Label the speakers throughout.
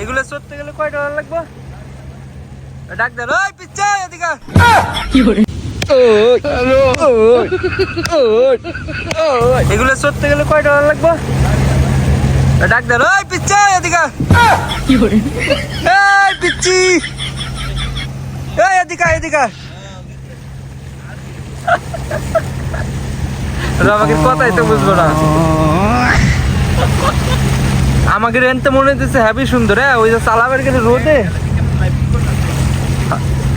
Speaker 1: এগুলো চড়তে গেলে কয় ডলার লাগবে? ডাক দেন ওই পিচ্ছে এদিকে এগুলো চড়তে গেলে কয় ডলার লাগবে? ডাক দেন ওই পিচ্ছে এদিকে এই পিচ্ছি এদিকে এদিকে। আমাকে কথাই তো বুঝব না। আমাকে রেন্টে মনে হইতেছে হ্যাপি সুন্দর হ্যাঁ? ওই যে চালাবের গেলে রোদে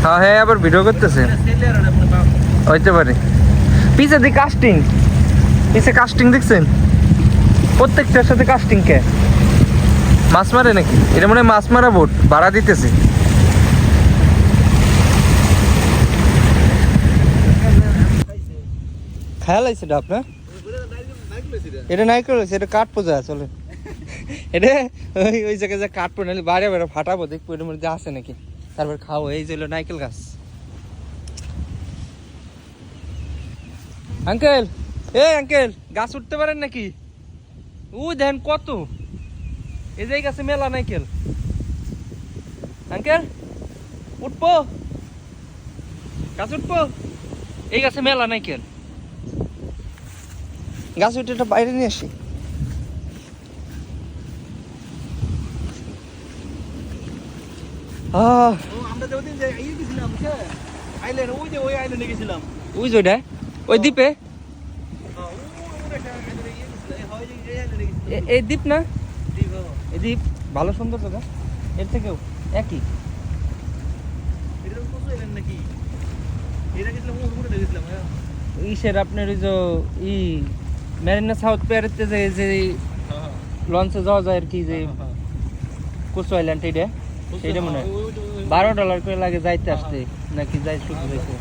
Speaker 1: হ্যাঁ হ্যাঁ আবার ভিডিও করতেছে। হইতে পারে। পিছে দি কাস্টিং পিছে কাস্টিং দেখছেন? প্রত্যেকটার সাথে কাস্টিং কে? মাছ মারে নাকি? এটা মনে হয় মাছ মারা বোট, ভাড়া দিতেছে। খেয়াল আছে এটা আপনার? এটা নাই করেছে এটা কাঠ পোজা চলে এটা ওই ওই জায়গায় যা কাঠ পোনালি বাইরে বাইরে ফাটাবো, দেখব এটার মধ্যে আছে নাকি। তারপর খাব, এই যে নাইকেল গাছ। আঙ্কেল এ আঙ্কেল, গাছ উঠতে পারেন নাকি? ও দেখেন কত। এই যে গাছে মেলা নাইকেল আঙ্কেল, উঠবো? গাছ উঠবো? এই গাছে মেলা নাইকেল গাছ উঠে এটা বাইরে নিয়ে আসি আহ
Speaker 2: আমরা যে ওদিন যে ইয়ে গেছিলাম বুঝছে আইল্যান্ড ওই যে ওই
Speaker 1: ওই ওইটা? দ্বীপে?
Speaker 2: হ্যাঁ, ইয়ে। এই হয়
Speaker 1: দ্বীপ না?
Speaker 2: হ্যাঁ।
Speaker 1: এই দ্বীপ? ভালো সুন্দর জায়গা। এর থেকেও একই।
Speaker 2: হ্যাঁ।
Speaker 1: ইসের আপনার ওই যে ই মেরিনা সাউথ পেয়ারেতে যে যে
Speaker 2: হ্যাঁ,
Speaker 1: লঞ্চে যাওয়া যায় আর কি যে
Speaker 2: হ্যাঁ, হ্যাঁ।
Speaker 1: কোসো আইল্যান্ড এটা সেইটা মনে হয়। বারো ডলার করে লাগে যাইতে আসতে নাকি যাই শুধু যাইতে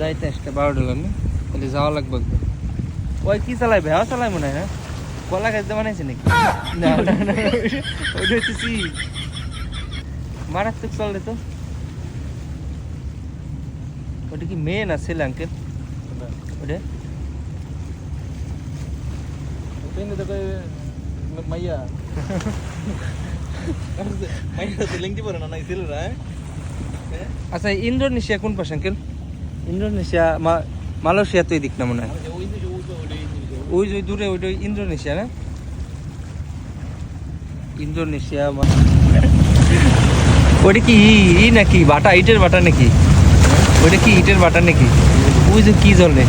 Speaker 1: যাইতে আসতে বারো ডলার না? তাহলে যাওয়া লাগবে। ওই কি চালাই ভেয়া চালাই মনে হয় হ্যাঁ? কলা খাইতে বানাইছে নাকি? না না না হচ্ছে সি মারাত্মক চলে তো। ওটা কি মেয়ে না ছেলে আঙ্কেল ওটা?
Speaker 2: মাইয়া।
Speaker 1: আচ্ছা ইন্দোনেশিয়া কোন পাশে আঙ্কেল? ইন্দোনেশিয়া মালয়েশিয়া তো এদিক না মনে হয়?
Speaker 2: ওই যে-
Speaker 1: দূরে ওইটা ইন্দোনেশিয়া না? ইন্দোনেশিয়া ওইটা কি ই- নাকি বাটা ইটের বাটা নাকি? ওইটা কি ইটের বাটা নাকি? ওই যে কি জলে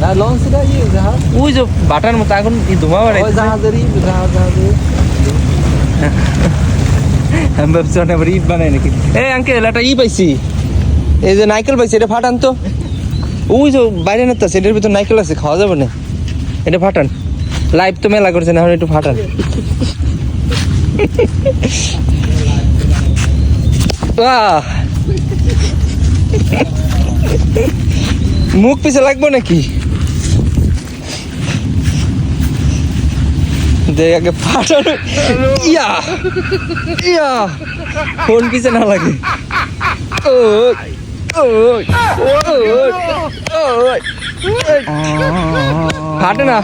Speaker 2: না লঞ্চ এটা ইয়ে
Speaker 1: ওই যে বাটার মতো এখন ধোঁয়া
Speaker 2: ওই
Speaker 1: বাড়াইছে
Speaker 2: জাহাজেরই জাহাজ জাহাজের
Speaker 1: আমি ভাবছি আবার ইট বানাই নাকি। এ ই পাইছি। এই যে নাইকেল পাইছি, এটা ফাটান তো। ওই যে বাইরে না এটার ভিতর আছে, খাওয়া যাবে না। এটা ফাটান। লাইভ মেলা করছে, না একটু ফাটান! মুখ পিছে লাগবো নাকি? আগে ফাটানো ইয়া! ইয়া! ফোন পিছে না লাগে? ফাটে না?